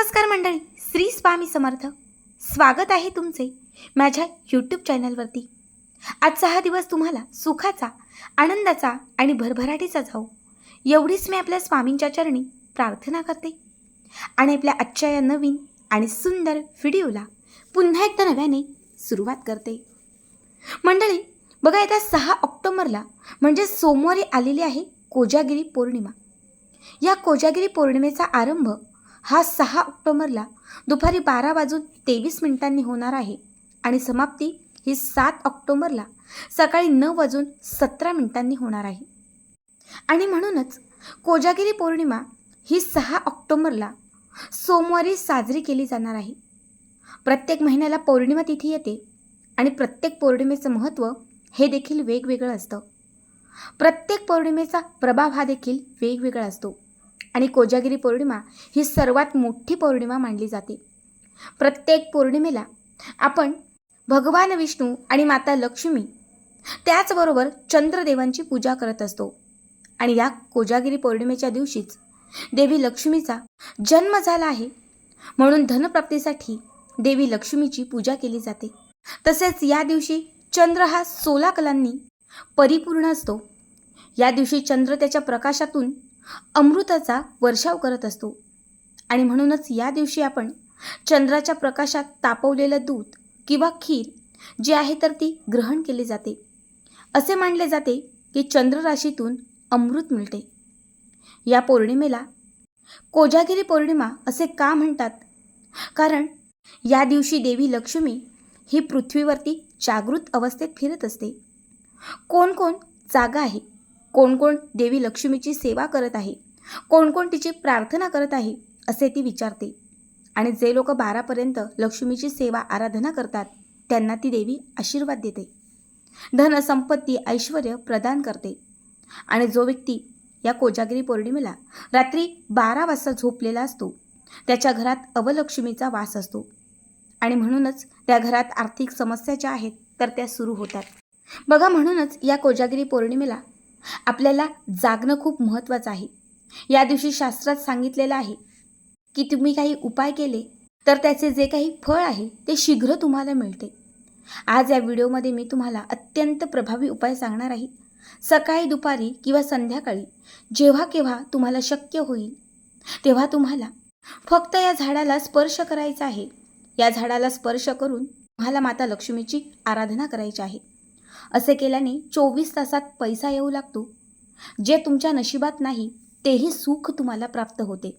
नमस्कार मंडळी श्री स्वामी समर्थ. स्वागत आहे तुमचे माझ्या यूट्यूब चॅनलवरती आजचा हा दिवस तुम्हाला सुखाचा आनंदाचा आणि भरभराटीचा जाऊ एवढीच मी आपल्या स्वामींच्या चरणी प्रार्थना करते. आणि आपल्या आजच्या या नवीन आणि सुंदर व्हिडिओला पुन्हा एकदा नव्याने सुरुवात करते. मंडळी बघा येत्या सहा ऑक्टोबरला म्हणजे सोमवारी आलेली आहे कोजागिरी पौर्णिमा. या कोजागिरी पौर्णिमेचा आरंभ हा सहा ऑक्टोबरला दुपारी बारा वाजून तेवीस मिनिटांनी होणार आहे आणि समाप्ती ही सात ऑक्टोबरला सकाळी नऊ वाजून सतरा मिनिटांनी होणार आहे. आणि म्हणूनच कोजागिरी पौर्णिमा ही सहा ऑक्टोबरला सोमवारी साजरी केली जाणार आहे. प्रत्येक महिन्याला पौर्णिमा तिथी येते आणि प्रत्येक पौर्णिमेचं महत्त्व हे देखील वेगवेगळं असतं. प्रत्येक पौर्णिमेचा प्रभाव हा देखील वेगवेगळा असतो. आणि कोजागिरी पौर्णिमा ही सर्वात मोठी पौर्णिमा मानली जाते. प्रत्येक पौर्णिमेला आपण भगवान विष्णू आणि माता लक्ष्मी त्याचबरोबर चंद्रदेवांची पूजा करत असतो. आणि या कोजागिरी पौर्णिमेच्या दिवशीच देवी लक्ष्मीचा जन्म झाला आहे. म्हणून धनप्राप्तीसाठी देवी लक्ष्मीची पूजा केली जाते. तसेच या दिवशी चंद्र हा सोळा कलांनी परिपूर्ण असतो. या दिवशी चंद्र त्याच्या प्रकाशातून अमृताचा वर्षाव करत असतो. आणि म्हणूनच या दिवशी आपण चंद्राच्या प्रकाशात तापवलेलं दूध किंवा खीर जी आहे तर ती ग्रहण केली जाते. असे मानले जाते की चंद्र राशीतून अमृत मिळते. या पौर्णिमेला कोजागिरी पौर्णिमा असे का म्हणतात? कारण या दिवशी देवी लक्ष्मी ही पृथ्वीवरती जागृत अवस्थेत फिरत असते. कोण कोण जागा आहे? कोण कोण देवी लक्ष्मीची सेवा करत आहे कोण कोण तिची प्रार्थना करत आहे असे ती विचारते. आणि जे लोक बारापर्यंत लक्ष्मीची सेवा आराधना करतात त्यांना ती देवी आशीर्वाद देते. धन संपत्ती ऐश्वर प्रदान करते. आणि जो व्यक्ती या कोजागिरी पौर्णिमेला रात्री बारा वाजता झोपलेला असतो त्याच्या घरात अवलक्ष्मीचा वास असतो. आणि म्हणूनच त्या घरात आर्थिक समस्या ज्या आहेत तर त्या सुरू होतात. बघा म्हणूनच या कोजागिरी पौर्णिमेला आपल्याला जागणं खूप महत्त्वाचं आहे. या दिवशी शास्त्रात सांगितलेलं आहे की तुम्ही काही उपाय केले तर त्याचे जे काही फळ आहे ते शीघ्र तुम्हाला मिळते. आज या व्हिडिओमध्ये मी तुम्हाला अत्यंत प्रभावी उपाय सांगणार आहे. सकाळी दुपारी किंवा संध्याकाळी जेव्हा केव्हा तुम्हाला शक्य होईल तेव्हा तुम्हाला फक्त या झाडाला स्पर्श करायचा आहे. या झाडाला स्पर्श करून तुम्हाला माता लक्ष्मीची आराधना करायची आहे. असे केल्याने चोवीस तासात पैसा येऊ लागतो. जे तुमच्या नशिबात नाही तेही सुख तुम्हाला प्राप्त होते.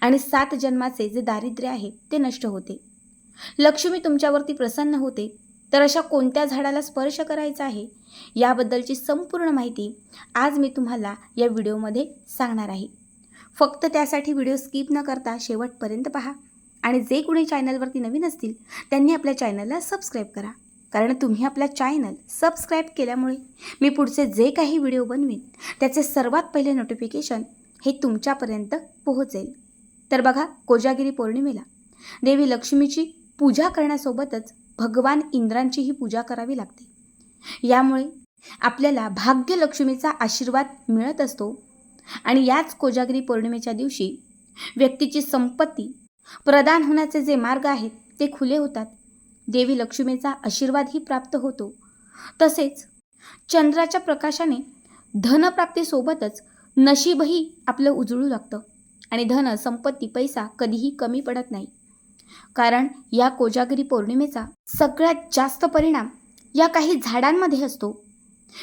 आणि सात जन्माचे जे दारिद्र्य आहे ते नष्ट होते. लक्ष्मी तुमच्यावरती प्रसन्न होते. तर अशा कोणत्या झाडाला स्पर्श करायचा आहे याबद्दलची संपूर्ण माहिती आज मी तुम्हाला या व्हिडिओमध्ये सांगणार आहे. फक्त त्यासाठी व्हिडिओ स्किप न करता शेवटपर्यंत पहा. आणि जे कोणी चॅनलवरती नवीन असतील त्यांनी आपल्या चॅनलला सबस्क्राईब करा. कारण तुम्ही आपला चॅनल सबस्क्राईब केल्यामुळे मी पुढचे जे काही व्हिडिओ बनवीन त्याचे सर्वात पहिले नोटिफिकेशन हे तुमच्यापर्यंत पोहोचेल. तर बघा कोजागिरी पौर्णिमेला देवी लक्ष्मीची पूजा करण्यासोबतच भगवान इंद्रांचीही पूजा करावी लागते. यामुळे आपल्याला भाग्यलक्ष्मीचा आशीर्वाद मिळत असतो आणि याच कोजागिरी पौर्णिमेच्या दिवशी व्यक्तीची संपत्ती प्रदान होण्याचे जे मार्ग आहेत ते खुले होतात. देवी लक्ष्मीचा आशीर्वादही प्राप्त होतो. तसेच चंद्राच्या प्रकाशाने धनप्राप्तीसोबतच नशीबही आपलं उजळू लागतं. आणि धन संपत्ती पैसा कधीही कमी पडत नाही. कारण या कोजागिरी पौर्णिमेचा सगळ्यात जास्त परिणाम या काही झाडांमध्ये असतो.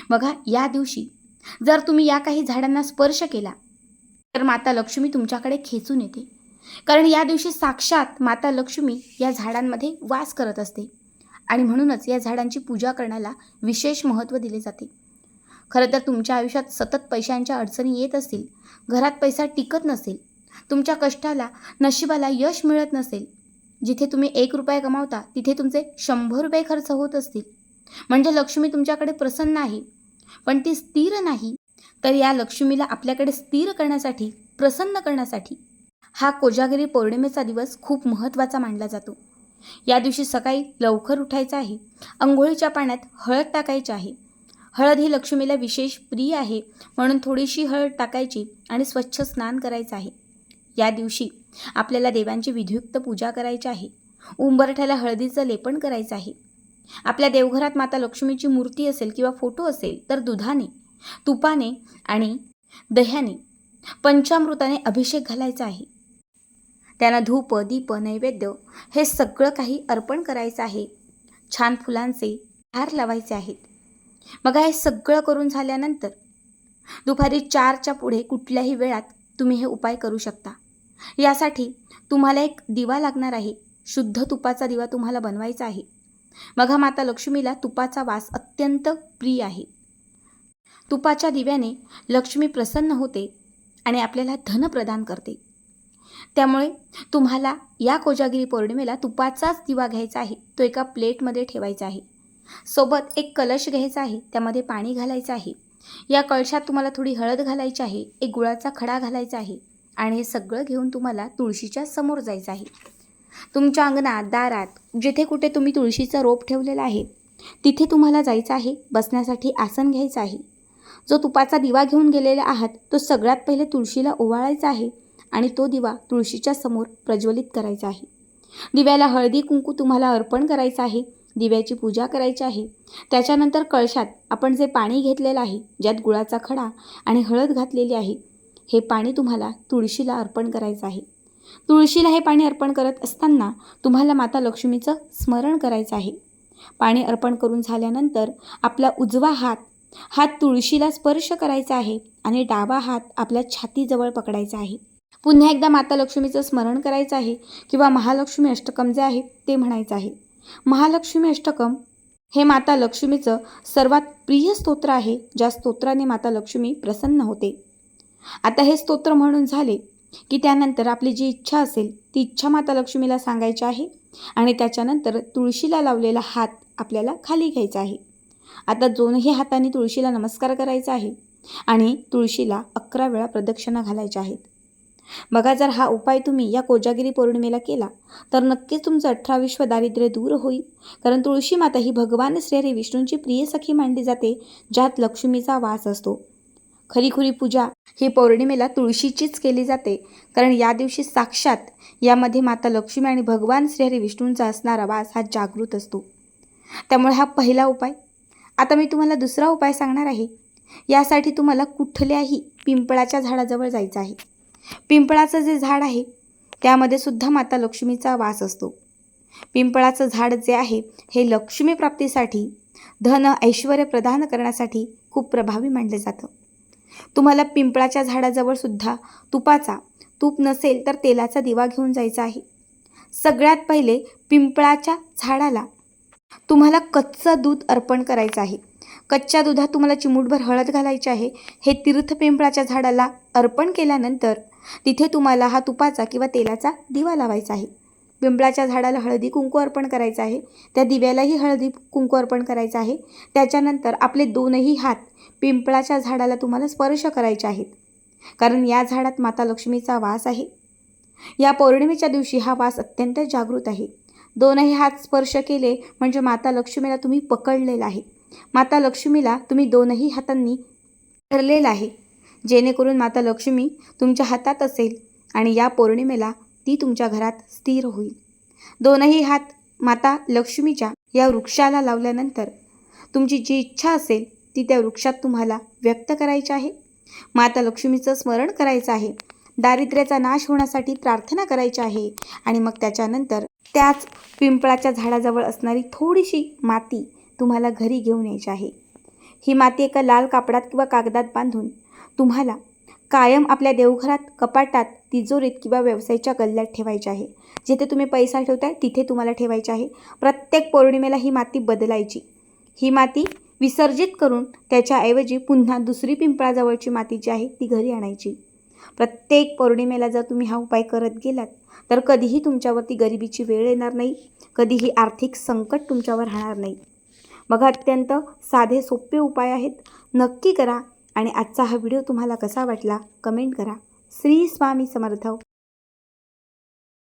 बघा या दिवशी जर तुम्ही या काही झाडांना स्पर्श केला तर माता लक्ष्मी तुमच्याकडे खेचून येते. कारण या दिवशी साक्षात माता लक्ष्मी या झाडांमध्ये वास करत असते. आणि म्हणूनच या झाडांची पूजा करण्याला विशेष महत्त्व दिले जाते. खरं तर तुमच्या आयुष्यात सतत पैशांच्या अडचणी येत असतील घरात पैसा टिकत नसेल तुमच्या कष्टाला नशिबाला यश मिळत नसेल जिथे तुम्ही एक रुपया कमावता तिथे तुमचे शंभर रुपये खर्च होत असतील. म्हणजे लक्ष्मी तुमच्याकडे प्रसन्न आहे पण ती स्थिर नाही तर या लक्ष्मीला आपल्याकडे स्थिर करण्यासाठी प्रसन्न करण्यासाठी हा कोजागिरी पौर्णिमेचा दिवस खूप महत्त्वाचा मानला जातो. या दिवशी सकाळी लवकर उठायचं आहे. अंघोळीच्या पाण्यात हळद टाकायची आहे. हळद ही लक्ष्मीला विशेष प्रिय आहे म्हणून थोडीशी हळद टाकायची आणि स्वच्छ स्नान करायचं आहे. या दिवशी आपल्याला देवांची विधियुक्त पूजा करायची आहे. उंबरठ्याला हळदीचं लेपन करायचं आहे. आपल्या देवघरात माता लक्ष्मीची मूर्ती असेल किंवा फोटो असेल तर दुधाने तुपाने आणि दह्याने पंचामृताने अभिषेक घालायचा आहे. त्यांना धूप दीप नैवेद्य हे सगळं काही अर्पण करायचं आहे. छान फुलांचे हार लावायचे आहेत. मग हे सगळं करून झाल्यानंतर दुपारी चारच्या पुढे कुठल्याही वेळात तुम्ही हे उपाय करू शकता. यासाठी तुम्हाला एक दिवा लागणार आहे. शुद्ध तुपाचा दिवा तुम्हाला बनवायचा आहे. मग माता लक्ष्मीला तुपाचा वास अत्यंत प्रिय आहे. तुपाच्या दिव्याने लक्ष्मी प्रसन्न होते आणि आपल्याला धन प्रदान करते. त्यामुळे तुम्हाला या कोजागिरी पौर्णिमेला तुपाचाच दिवा घ्यायचा आहे. तो एका प्लेटमध्ये ठेवायचा आहे. सोबत एक कलश घ्यायचा आहे. त्यामध्ये पाणी घालायचं आहे. या कळशात तुम्हाला थोडी हळद घालायची आहे. एक गुळाचा खडा घालायचा आहे. आणि हे सगळं घेऊन तुम्हाला तुळशीच्या समोर जायचं आहे. तुमच्या अंगणात दारात जिथे कुठे तुम्ही तुळशीचा रोप ठेवलेला आहे तिथे तुम्हाला जायचं आहे. बसण्यासाठी आसन घ्यायचं आहे. जो तुपाचा दिवा घेऊन गेलेला आहात तो सगळ्यात पहिले तुळशीला ओवाळायचा आहे. आणि तो दिवा तुळशीच्या समोर प्रज्वलित करायचा आहे. दिव्याला हळदी कुंकू तुम्हाला अर्पण करायचं आहे दिव्याची पूजा करायची आहे. त्याच्यानंतर कळशात आपण जे पाणी घेतलेलं आहे ज्यात गुळाचा खडा आणि हळद घातलेली आहे हे पाणी तुम्हाला तुळशीला अर्पण करायचं आहे. तुळशीला हे पाणी अर्पण करत असताना तुम्हाला माता लक्ष्मीचं स्मरण करायचं आहे. पाणी अर्पण करून झाल्यानंतर आपला उजवा हात हात तुळशीला स्पर्श करायचा आहे आणि डावा हात आपल्या छातीजवळ पकडायचा आहे. पुन्हा एकदा माता लक्ष्मीचं स्मरण करायचं आहे किंवा महालक्ष्मी अष्टकम जे आहे ते म्हणायचं आहे. महालक्ष्मी अष्टकम हे माता लक्ष्मीचं सर्वात प्रिय स्तोत्र आहे ज्या स्तोत्राने माता लक्ष्मी प्रसन्न होते. आता हे स्तोत्र म्हणून झाले की त्यानंतर आपली जी इच्छा असेल ती इच्छा माता लक्ष्मीला सांगायची आहे आणि त्याच्यानंतर तुळशीला लावलेला हात आपल्याला खाली घ्यायचा आहे. आता दोनही हाताने तुळशीला नमस्कार करायचा आहे आणि तुळशीला अकरा वेळा प्रदक्षिणा घालायच्या आहेत. बघा जर हा उपाय तुम्ही या कोजागिरी पौर्णिमेला केला तर नक्कीच तुमचं अठरा विश्व दारिद्र्य दूर होईल. कारण तुळशी माता ही भगवान श्रीहरी विष्णूंची प्रिय सखी मानली जाते ज्यात लक्ष्मीचा वास असतो. खरीखुरी पूजा ही पौर्णिमेला तुळशीचीच केली जाते. कारण या दिवशी साक्षात यामध्ये माता लक्ष्मी आणि भगवान श्रीहरी विष्णूंचा असणारा वास हा जागृत असतो. त्यामुळे हा पहिला उपाय. आता मी तुम्हाला दुसरा उपाय सांगणार आहे. यासाठी तुम्हाला कुठल्याही पिंपळाच्या झाडाजवळ जायचं आहे. पिंपळाचं जे झाड आहे त्यामध्ये सुद्धा माता लक्ष्मीचा वास असतो. पिंपळाचं झाड जे आहे हे लक्ष्मी प्राप्तीसाठी धन ऐश्वर प्रदान करण्यासाठी खूप प्रभावी मानलं जातं. तुम्हाला पिंपळाच्या झाडाजवळ सुद्धा तुपाचा तूप नसेल तर तेलाचा दिवा घेऊन जायचा आहे. सगळ्यात पहिले पिंपळाच्या झाडाला तुम्हाला कच्चं दूध अर्पण करायचं आहे. कच्च्या दुधात तुम्हाला चिमूटभर हळद घालायची आहे. हे तीर्थ पिंपळाच्या झाडाला अर्पण केल्यानंतर तिथे तुम्हाला हा तुपाचा किंवा तेलाचा दिवा लावायचा आहे. पिंपळाच्या झाडाला हळदी कुंकू अर्पण करायचं आहे. त्या दिव्यालाही हळदी कुंकू अर्पण करायचं आहे. त्याच्यानंतर आपले दोनही हात पिंपळाच्या झाडाला तुम्हाला स्पर्श करायचे आहेत. कारण या झाडात माता लक्ष्मीचा वास आहे. या पौर्णिमेच्या दिवशी हा वास अत्यंत जागृत आहे. दोनही हात स्पर्श केले म्हणजे माता लक्ष्मीला तुम्ही पकडलेला आहे. माता लक्ष्मीला तुम्ही दोनही हातांनी धरलेलं आहे. जेणेकरून माता लक्ष्मी तुमच्या हातात असेल आणि या पौर्णिमेला ती तुमच्या घरात स्थिर होईल. दोनही हात माता लक्ष्मीच्या या वृक्षाला लावल्यानंतर तुमची जी इच्छा असेल ती त्या वृक्षात तुम्हाला व्यक्त करायची आहे. माता लक्ष्मीचं स्मरण करायचं आहे. दारिद्र्याचा नाश होण्यासाठी प्रार्थना करायची आहे आणि मग त्याच्यानंतर त्याच पिंपळाच्या झाडाजवळ असणारी थोडीशी माती तुम्हाला घरी घेऊन यायची आहे. ही माती एका लाल कापडात किंवा कागदात बांधून तुम्हाला कायम आपल्या देवघरात कपाटात तिजोरीत किंवा व्यवसायाच्या गल्ल्यात ठेवायची आहे. जिथे तुम्ही पैसा ठेवताय तिथे तुम्हाला ठेवायचे आहे. प्रत्येक पौर्णिमेला ही माती बदलायची. ही माती विसर्जित करून त्याच्याऐवजी पुन्हा दुसरी पिंपळाजवळची माती जी आहे ती घरी आणायची. प्रत्येक पौर्णिमेला जर तुम्ही हा उपाय करत गेलात तर कधीही तुमच्यावरती गरिबीची वेळ येणार नाही. कधीही आर्थिक संकट तुमच्यावर राहणार नाही. बघा अत्यंत साधे सोपे उपाय आहेत. नक्की करा आणि आजचा हा व्हिडिओ तुम्हाला कसा वाटला कमेंट करा. श्री स्वामी समर्थ.